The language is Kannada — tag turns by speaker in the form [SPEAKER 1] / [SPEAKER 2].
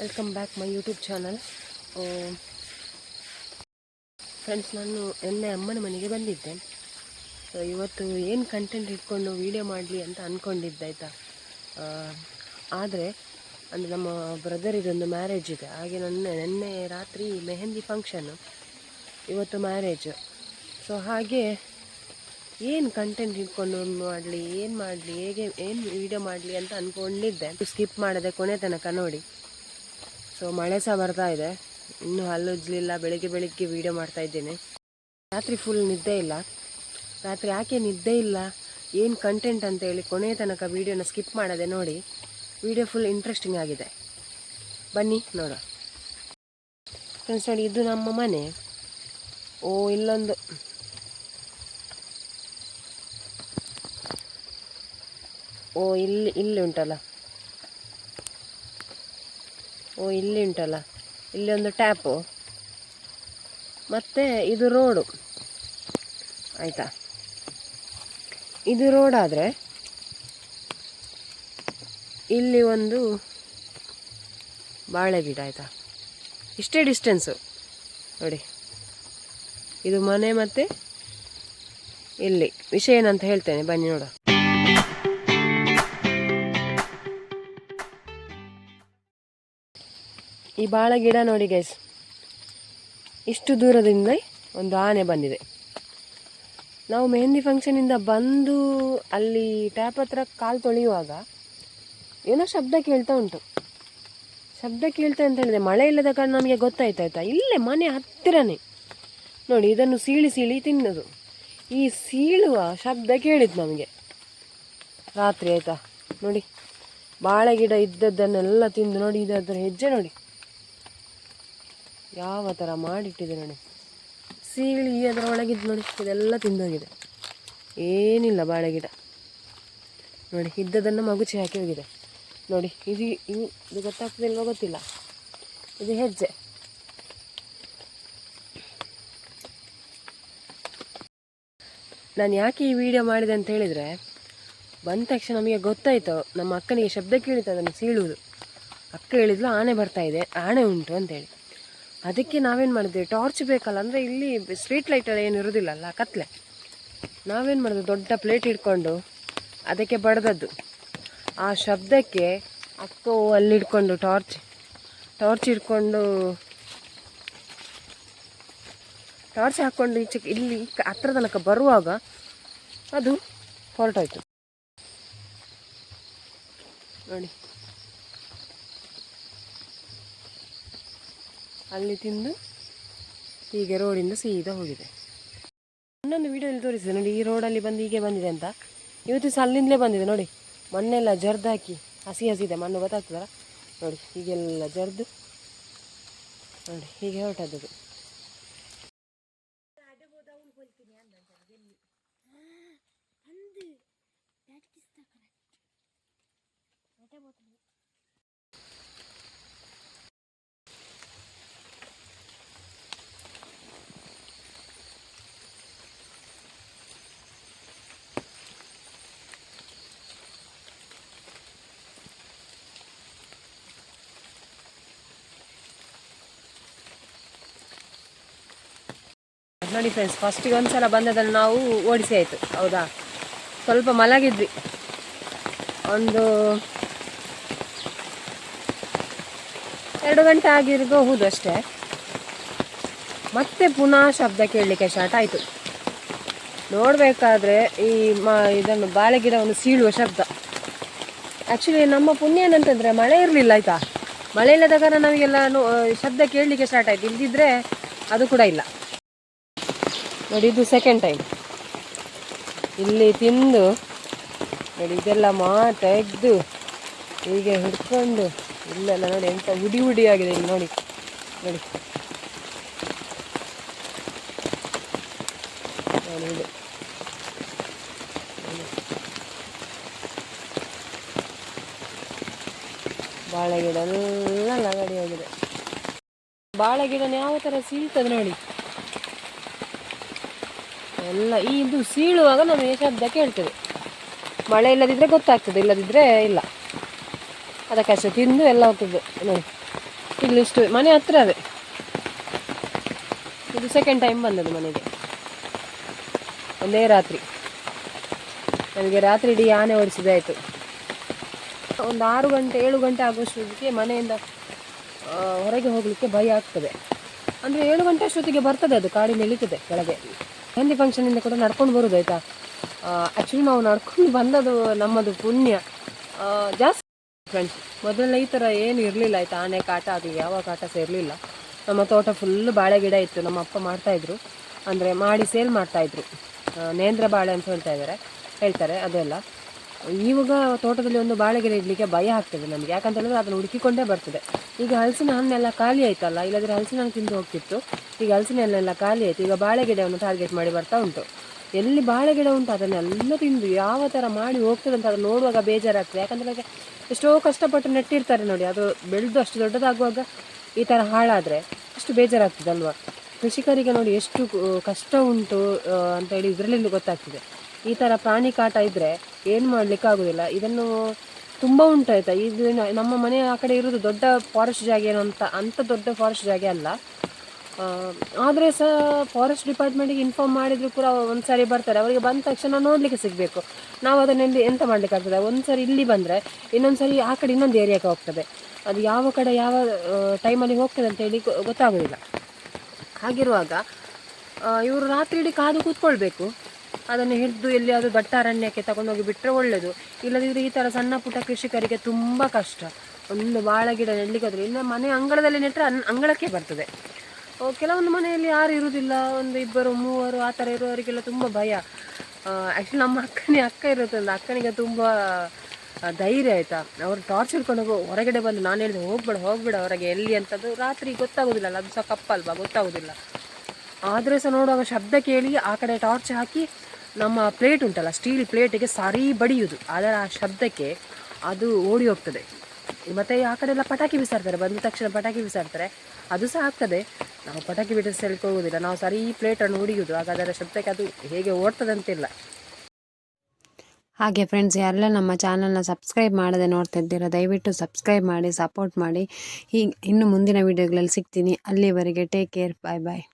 [SPEAKER 1] Welcome back my YouTube channel friends ನಾನು ಎಣ್ಣೆ ಅಮ್ಮನ ಮನೆಗೆ ಬಂದಿದ್ದೆ. ಸೊ ಇವತ್ತು ಏನು ಕಂಟೆಂಟ್ ಇಟ್ಕೊಂಡು ವೀಡಿಯೋ ಮಾಡಲಿ ಅಂತ ಅಂದ್ಕೊಂಡಿದ್ದೆ ಆಯಿತಾ? ಆದರೆ, ಅಂದರೆ ನಮ್ಮ ಬ್ರದರ್ ಇದೊಂದು ಮ್ಯಾರೇಜ್ ಇದೆ. ಹಾಗೆ ನನ್ನ, ನಿನ್ನೆ ರಾತ್ರಿ ಮೆಹಂದಿ ಫಂಕ್ಷನ್ನು ಇವತ್ತು ಮ್ಯಾರೇಜ್ ಸೊ ಹಾಗೆ ಏನು ಕಂಟೆಂಟ್ ಇಟ್ಕೊಂಡು ಮಾಡಲಿ, ಏನು ಮಾಡಲಿ, ಹೇಗೆ, ಏನು ವೀಡಿಯೋ ಮಾಡಲಿ ಅಂತ ಅಂದ್ಕೊಂಡಿದ್ದೆ ಸ್ಕಿಪ್ ಮಾಡದೆ ಕೊನೆ ತನಕ ನೋಡಿ. ಸೊ ಮಳೆ ಸಹ ಬರ್ತಾ ಇದೆ. ಇನ್ನೂ ಹಲ್ಲುಜ್ಲಿಲ್ಲ ಬೆಳಿಗ್ಗೆ ಬೆಳಿಗ್ಗೆ ವೀಡಿಯೋ ಮಾಡ್ತಾ ಇದ್ದೇನೆ. ರಾತ್ರಿ ಫುಲ್ ನಿದ್ದೆ ಇಲ್ಲ. ರಾತ್ರಿ ಯಾಕೆ ನಿದ್ದೆ ಇಲ್ಲ? ಏನು ಕಂಟೆಂಟ್ ಅಂತ ಹೇಳಿ ಕೊನೆಯ ತನಕ ವೀಡಿಯೋನ ಸ್ಕಿಪ್ ಮಾಡದೆ ನೋಡಿ. ವಿಡಿಯೋ ಫುಲ್ ಇಂಟ್ರೆಸ್ಟಿಂಗ್ ಆಗಿದೆ. ಬನ್ನಿ ನೋಡ ಫ್ರೆಂಡ್ಸ್ ನೋಡಿ, ಇದು ನಮ್ಮ ಮನೆ. ಓ, ಇಲ್ಲೊಂದು. ಓ, ಇಲ್ಲಿ ಇಲ್ಲಿ ಉಂಟಲ್ಲ. ಓ, ಇಲ್ಲಿ ಉಂಟಲ್ಲ. ಇಲ್ಲಿ ಒಂದು ಟ್ಯಾಪು. ಮತ್ತು ಇದು ರೋಡು. ಆಯಿತಾ? ಇದು ರೋಡಾದರೆ ಇಲ್ಲಿ ಒಂದು ಬಾಳೆ ಗಿಡ ಆಯಿತಾ? ಇಷ್ಟೇ ಡಿಸ್ಟೆನ್ಸು ನೋಡಿ. ಇದು ಮನೆ ಮತ್ತು ಇಲ್ಲಿ. ವಿಷಯ ಏನಂತ ಹೇಳ್ತೇನೆ. ಬನ್ನಿ ನೋಡ ಈ ಬಾಳೆ ಗಿಡ ನೋಡಿ ಗೈಸ್ ಇಷ್ಟು ದೂರದಿಂದ ಒಂದು ಆನೆ ಬಂದಿದೆ. ನಾವು ಮೆಹಂದಿ ಫಂಕ್ಷನಿಂದ ಬಂದು ಅಲ್ಲಿ ಟ್ಯಾಪ್ ಹತ್ರ ಕಾಲು ತೊಳೆಯುವಾಗ ಏನೋ ಶಬ್ದ ಕೇಳ್ತಾ ಉಂಟು. ಶಬ್ದ ಕೇಳ್ತಾ ಅಂತ ಹೇಳಿದೆ ಮಳೆ ಇಲ್ಲದ ಕಾರಣ ನಮಗೆ ಗೊತ್ತಾಯ್ತು ಆಯ್ತಾ? ಇಲ್ಲೇ ಮನೆ ಹತ್ತಿರನೇ. ನೋಡಿ ಇದನ್ನು ಸೀಳಿ ಸೀಳಿ ತಿನ್ನೋದು. ಈ ಸೀಳುವ ಶಬ್ದ ಕೇಳಿದ್ದು ನಮಗೆ. ರಾತ್ರಿ ಆಯಿತಾ? ನೋಡಿ, ಬಾಳೆ ಗಿಡ ಇದ್ದದ್ದನ್ನೆಲ್ಲ ತಿಂದು ನೋಡಿ ಇದರ ಹೆಜ್ಜೆ ನೋಡಿ. ಯಾವ ಥರ ಮಾಡಿಟ್ಟಿದೆ ನೋಡಿ. ಸೀಳಿ ಅದರ ಒಳಗಿದ್ದು ನೋಡಿ, ಇದೆಲ್ಲ ತಿಂದೋಗಿದೆ. ಏನಿಲ್ಲ ಬಾಳೆ ಗಿಡ. ನೋಡಿ, ಇದ್ದದನ್ನು ಮಗುಚಿ ಹಾಕಿ ಹೋಗಿದೆ. ನೋಡಿ, ಇದು ಇದು ಇದು ಗೊತ್ತಾಗ್ತದಿಲ್ವೋ ಗೊತ್ತಿಲ್ಲ. ಇದು ಹೆಜ್ಜೆ. ನಾನು ಯಾಕೆ ಈ ವಿಡಿಯೋ ಮಾಡಿದೆ ಅಂತ ಹೇಳಿದರೆ, ಬಂದ ತಕ್ಷಣ ನಮಗೆ ಗೊತ್ತಾಯಿತು, ನಮ್ಮ ಅಕ್ಕನಿಗೆ ಶಬ್ದ ಕೇಳಿತು ಅದನ್ನು ಸೀಳುವುದು. ಅಕ್ಕ ಹೇಳಿದ್ಲು, ಆನೆ ಬರ್ತಾ ಇದೆ, ಆನೆ ಉಂಟು ಅಂತೇಳಿ. ಅದಕ್ಕೆ ನಾವೇನು ಮಾಡಿದ್ವಿ? ಟಾರ್ಚ್ ಬೇಕಲ್ಲ, ಅಂದರೆ ಇಲ್ಲಿ ಸ್ಟ್ರೀಟ್ ಲೈಟಲ್ಲಿ ಏನು ಇರೋದಿಲ್ಲಲ್ಲ, ಕತ್ಲೆ. ನಾವೇನು ಮಾಡಿದ್ವಿ? ದೊಡ್ಡ ಪ್ಲೇಟ್ ಹಿಡ್ಕೊಂಡು ಅದಕ್ಕೆ ಬಡ್ದದ್ದು. ಆ ಶಬ್ದಕ್ಕೆ ಅಕ್ಕೋ ಅಲ್ಲಿ ಇಟ್ಕೊಂಡು ಟಾರ್ಚ್ ಟಾರ್ಚ್ ಹಿಡ್ಕೊಂಡು ಟಾರ್ಚ್ ಹಾಕ್ಕೊಂಡು ಈಚೆ ಇಲ್ಲಿ ಹತ್ರ ತನಕ ಬರುವಾಗ ಅದು ಹೊರಟೋಯ್ತು ನೋಡಿ. ಅಲ್ಲಿ ತಿಂದು ಹೀಗೆ ರೋಡಿಂದ ಸೀದಾ ಹೋಗಿದೆ. ಇನ್ನೊಂದು ವೀಡಿಯೋದಲ್ಲಿ ತೋರಿಸಿದೆ. ನೋಡಿ, ಈ ರೋಡಲ್ಲಿ ಬಂದು ಹೀಗೆ ಬಂದಿದೆ ಅಂತ. ಇವತ್ತು ಸಹ ಅಲ್ಲಿಂದಲೇ ಬಂದಿದೆ. ನೋಡಿ, ಮಣ್ಣೆಲ್ಲ ಹಾಕಿ ಹಸಿ ಹಸಿ ಇದೆ ಮಣ್ಣು ಗೊತ್ತಾಗ್ತದಲ್ಲ? ನೋಡಿ, ಹೀಗೆಲ್ಲ ಜರ್ದು. ನೋಡಿ, ಹೀಗೆ ಹೊರಟದ್ದು. ನೋಡಿ ಫ್ರೆಂಡ್ಸ್ ಫಸ್ಟಿಗೆ ಒಂದ್ಸಲ ಬಂದದನ್ನು ನಾವು ಓಡಿಸಿ ಆಯಿತು, ಹೌದಾ? ಸ್ವಲ್ಪ ಮಲಗಿದ್ವಿ. ಒಂದು ಎರಡು ಗಂಟೆ ಆಗಿರಬಹುದು ಅಷ್ಟೇ. ಮತ್ತೆ ಪುನಃ ಶಬ್ದ ಕೇಳಲಿಕ್ಕೆ ಸ್ಟಾರ್ಟ್ ಆಯಿತು. ನೋಡಬೇಕಾದ್ರೆ ಈ ಮ, ಇದನ್ನು ಬಾಳೆ ಗಿಡವನ್ನು ಸೀಳುವ ಶಬ್ದ. ಆ್ಯಕ್ಚುಲಿ ನಮ್ಮ ಪುಣ್ಯ ಏನಂತಂದರೆ ಮಳೆ ಇರಲಿಲ್ಲ, ಆಯಿತಾ? ಮಳೆ ಇಲ್ಲದ ಕಾರಣ ನಮಗೆಲ್ಲ ಶಬ್ದ ಕೇಳಲಿಕ್ಕೆ ಸ್ಟಾರ್ಟ್ ಆಯಿತು. ಇಲ್ಲದಿದ್ದರೆ ಅದು ಕೂಡ ಇಲ್ಲ. ನೋಡಿ, ಇದು ಸೆಕೆಂಡ್ ಟೈಮ್ ಇಲ್ಲಿ ತಿಂದು, ನೋಡಿ, ಇದೆಲ್ಲ ಮಾ ತೆಗೆದು ಹೀಗೆ ಹಿಡ್ಕೊಂಡು, ಇಲ್ಲೆಲ್ಲ ನೋಡಿ, ಎಂತ ಹುಡಿ ಉಡಿ ಆಗಿದೆ ಇಲ್ಲಿ ನೋಡಿ ನೋಡಿ. ಬಾಳೆ ಗಿಡ ಎಲ್ಲ ಲಗಡಿ ಆಗಿದೆ. ಬಾಳೆ ಗಿಡನ ಯಾವ ಥರ ಸೀಳ್ತದೆ ನೋಡಿ. ಎಲ್ಲ ಈ ಇದು ಸೀಳುವಾಗ ನಮಗೆ ಶಬ್ದ ಕೇಳ್ತದೆ ಮಳೆ ಇಲ್ಲದಿದ್ದರೆ ಗೊತ್ತಾಗ್ತದೆ ಇಲ್ಲದಿದ್ದರೆ ಇಲ್ಲ. ಅದಕ್ಕೆ ಅಷ್ಟೇ ತಿಂದು ಎಲ್ಲ ಹೋಗ್ತದೆ. ನೋಡಿ, ಇಲ್ಲಿ ಇಷ್ಟು ಮನೆ ಹತ್ರವೇ ಇದು ಸೆಕೆಂಡ್ ಟೈಮ್ ಬಂದದ್ದು ಮನೆಗೆ. ಒಂದೇ ರಾತ್ರಿ. ನನಗೆ ರಾತ್ರಿ ಇಡೀ ಆನೆ ಓಡಿಸಿದಾಯಿತು ಒಂದು ಆರು ಗಂಟೆ, ಏಳು ಗಂಟೆ ಆಗುವಷ್ಟೊತ್ತಿಗೆ ಮನೆಯಿಂದ ಹೊರಗೆ ಹೋಗಲಿಕ್ಕೆ ಭಯ ಆಗ್ತದೆ. ಅಂದರೆ ಏಳು ಗಂಟೆ ಅಷ್ಟೊತ್ತಿಗೆ ಬರ್ತದೆ ಅದು ಕಾಡಿ ಇಳಿತದೆ ಕೆಳಗೆ. ಮೆಹಂದಿ ಫಂಕ್ಷನಿಂದ ಕೂಡ ನಡ್ಕೊಂಡು ಬರೋದು ಆಯಿತಾ? ಆ್ಯಕ್ಚುಲಿ ನಾವು ನಡ್ಕೊಂಡು ಬಂದದ್ದು ನಮ್ಮದು ಪುಣ್ಯ. ಜಾಸ್ತಿ ಫ್ರೆಂಡ್ಸ್ ಮೊದಲೆಲ್ಲ ಈ ಥರ ಏನು ಇರಲಿಲ್ಲ ಆಯಿತಾ? ಆನೆ ಕಾಟ, ಅದು ಯಾವ ಕಾಟ ಸೇರಲಿಲ್ಲ ನಮ್ಮ ತೋಟ ಫುಲ್ ಬಾಳೆ ಗಿಡ ಇತ್ತು. ನಮ್ಮ ಅಪ್ಪ ಮಾಡ್ತಾಯಿದ್ರು ಅಂದರೆ ಮಾಡಿ ಸೇಲ್ ಮಾಡ್ತಾಯಿದ್ರು ನೇಂದ್ರ ಬಾಳೆ ಅಂತ ಹೇಳ್ತಾ ಇದ್ದಾರೆ ಹೇಳ್ತಾರೆ ಅದೆಲ್ಲ. ಇವಾಗ ತೋಟದಲ್ಲಿ ಒಂದು ಬಾಳೆ ಗಿಡ ಇಡಲಿಕ್ಕೆ ಭಯ ಆಗ್ತದೆ ನಮಗೆ. ಯಾಕಂತ ಹೇಳಿದ್ರೆ ಅದನ್ನು ಹುಡುಕಿಕೊಂಡೇ ಬರ್ತದೆ. ಈಗ ಹಲಸಿನ ಹಣ್ಣೆಲ್ಲ ಖಾಲಿ ಆಯ್ತಲ್ಲ, ಇಲ್ಲದ್ರೆ ಹಲಸಿನ ಹಣ್ಣು ತಿಂದು ಹೋಗ್ತಿತ್ತು. ಈಗ ಹಲಸಿನ ಹಣ್ಣೆಲ್ಲ ಖಾಲಿ ಆಯಿತು. ಈಗ ಬಾಳೆ ಗಿಡವನ್ನು ಟಾರ್ಗೆಟ್ ಮಾಡಿ ಬರ್ತಾ ಉಂಟು. ಎಲ್ಲಿ ಬಾಳೆ ಗಿಡ ಉಂಟು, ಅದನ್ನೆಲ್ಲ ತಿಂದು ಯಾವ ಥರ ಮಾಡಿ ಹೋಗ್ತದೆ ಅಂತ ಅದು ನೋಡುವಾಗ ಬೇಜಾರಾಗ್ತದೆ. ಯಾಕಂದರೆ ಎಷ್ಟೋ ಕಷ್ಟಪಟ್ಟು ನೆಟ್ಟಿರ್ತಾರೆ ನೋಡಿ, ಅದು ಬೆಳೆದು ಅಷ್ಟು ದೊಡ್ಡದಾಗುವಾಗ ಈ ಥರ ಹಾಳಾದರೆ ಅಷ್ಟು ಬೇಜಾರಾಗ್ತದೆ ಅಲ್ವಾ ಕೃಷಿಕರಿಗೆ ನೋಡಿ ಎಷ್ಟು ಕಷ್ಟ ಉಂಟು ಅಂತ ಹೇಳಿ ಇದರಲ್ಲಿಂದ ಗೊತ್ತಾಗ್ತದೆ. ಈ ಥರ ಪ್ರಾಣಿ ಕಾಟ ಇದ್ದರೆ ಏನು ಮಾಡಲಿಕ್ಕೆ ಆಗೋದಿಲ್ಲ. ಇದನ್ನು ತುಂಬ ಉಂಟು ಆಯಿತಾ? ಇದು ನಮ್ಮ ಮನೆ ಆ ಕಡೆ ಇರೋದು ದೊಡ್ಡ ಫಾರೆಸ್ಟ್ ಜಾಗ ಏನು ಅಂತ ಅಂಥ ದೊಡ್ಡ ಫಾರೆಸ್ಟ್ ಜಾಗ ಅಲ್ಲ. ಆದರೆ ಸಹ ಫಾರೆಸ್ಟ್ ಡಿಪಾರ್ಟ್ಮೆಂಟಿಗೆ ಇನ್ಫಾರ್ಮ್ ಮಾಡಿದರೂ ಕೂಡ ಒಂದು ಸಾರಿ ಬರ್ತಾರೆ. ಅವರಿಗೆ ಬಂದ ತಕ್ಷಣ ನೋಡಲಿಕ್ಕೆ ಸಿಗಬೇಕು. ನಾವು ಅದನ್ನೆಲ್ಲಿ ಎಂತ ಮಾಡಲಿಕ್ಕಾಗ್ತದೆ ಒಂದು ಸಾರಿ ಇಲ್ಲಿ ಬಂದರೆ ಇನ್ನೊಂದು ಸಾರಿ ಆ ಕಡೆ ಇನ್ನೊಂದು ಏರಿಯಾಕ್ಕೆ ಹೋಗ್ತದೆ. ಅದು ಯಾವ ಕಡೆ ಯಾವ ಟೈಮಲ್ಲಿ ಹೋಗ್ತದೆ ಅಂತ ಹೇಳಿ ಗೊತ್ತಾಗೋದಿಲ್ಲ. ಹಾಗಿರುವಾಗ ಇವರು ರಾತ್ರಿ ಇಡೀ ಕಾದು ಕೂತ್ಕೊಳ್ಬೇಕು. ಅದನ್ನು ಹಿಡಿದು ಎಲ್ಲಿಯಾದರೂ ದಟ್ಟ ಅರಣ್ಯಕ್ಕೆ ತಗೊಂಡೋಗಿ ಬಿಟ್ಟರೆ ಒಳ್ಳೆಯದು ಇಲ್ಲದಿದ್ದರೆ ಈ ಥರ ಸಣ್ಣ ಪುಟ್ಟ ಕೃಷಿಕರಿಗೆ ತುಂಬ ಕಷ್ಟ. ಒಂದು ಬಾಳೆ ಗಿಡ ನೆಡ್ಲಿಕ್ಕಾದ್ರೆ ಇನ್ನು ಮನೆ ಅಂಗಳದಲ್ಲಿ ನೆಟ್ಟರೆ ಅನ್ ಅಂಗಳಕ್ಕೆ ಬರ್ತದೆ. ಕೆಲವೊಂದು ಮನೆಯಲ್ಲಿ ಯಾರು ಇರುವುದಿಲ್ಲ ಒಂದು ಇಬ್ಬರು, ಮೂವರು, ಆ ಥರ ಇರುವವರಿಗೆಲ್ಲ ತುಂಬ ಭಯ. ಆ್ಯಕ್ಚುಲಿ ನಮ್ಮ ಅಕ್ಕನೇ ಅಕ್ಕ ಇರುತ್ತಲ್ಲ. ಅಕ್ಕನಿಗೆ ತುಂಬ ಧೈರ್ಯ ಆಯಿತಾ? ಅವರು ಟಾರ್ಚ್ ಹಿಡ್ಕೊಂಡು ಹೋಗೋ ಹೊರಗಡೆ ಬಂದು ನಾನು ಹೇಳಿದೆ, ಹೋಗ್ಬೇಡ ಹೋಗ್ಬೇಡ ಹೊರಗೆ ಎಲ್ಲಿ ಅಂತದ್ದು ರಾತ್ರಿ ಗೊತ್ತಾಗೋದಿಲ್ಲ ಅದು ಸಹ ಕಪ್ಪಲ್ವಾ? ಗೊತ್ತಾಗೋದಿಲ್ಲ. ಆದರೆ ಸಹ ನೋಡುವಾಗ ಶಬ್ದ ಕೇಳಿ ಆ ಕಡೆ ಟಾರ್ಚ್ ಹಾಕಿ ನಮ್ಮ ಪ್ಲೇಟ್ ಉಂಟಲ್ಲ ಸ್ಟೀಲ್ ಪ್ಲೇಟಿಗೆ ಸರಿ ಬಡಿಯುವುದು ಅದರ ಆ ಶಬ್ದಕ್ಕೆ ಅದು ಓಡಿ ಹೋಗ್ತದೆ. ಮತ್ತು ಆ ಕಡೆ ಎಲ್ಲ ಪಟಾಕಿ ಬಿಸಾಡ್ತಾರೆ ಬಂದ ತಕ್ಷಣ ಪಟಾಕಿ ಬಿಸಾಡ್ತಾರೆ ಅದು ಸಹ ಆಗ್ತದೆ. ನಾವು ಪಟಾಕಿ ಬಿಡಿಸಲಿಕ್ಕೆ ಹೋಗೋದಿಲ್ಲ. ನಾವು ಸರಿ ಪ್ಲೇಟನ್ನು ಹೊಡಿಯೋದು ಆಗ ಅದರ ಶಬ್ದಕ್ಕೆ ಅದು ಹೇಗೆ ಓಡ್ತದಂತಿಲ್ಲ.
[SPEAKER 2] ಹಾಗೆ ಫ್ರೆಂಡ್ಸ್ ಯಾರೆಲ್ಲ ನಮ್ಮ ಚಾನಲ್ನ ಸಬ್ಸ್ಕ್ರೈಬ್ ಮಾಡದೆ ನೋಡ್ತಾ ಇದ್ದೀರಾ, ದಯವಿಟ್ಟು ಸಬ್ಸ್ಕ್ರೈಬ್ ಮಾಡಿ ಸಪೋರ್ಟ್ ಮಾಡಿ. ಹೀಗೆ ಇನ್ನು ಮುಂದಿನ ವೀಡಿಯೋಗಳಲ್ಲಿ ಸಿಗ್ತೀನಿ. ಅಲ್ಲಿವರೆಗೆ ಟೇಕ್ ಕೇರ್ ಬಾಯ್ ಬಾಯ್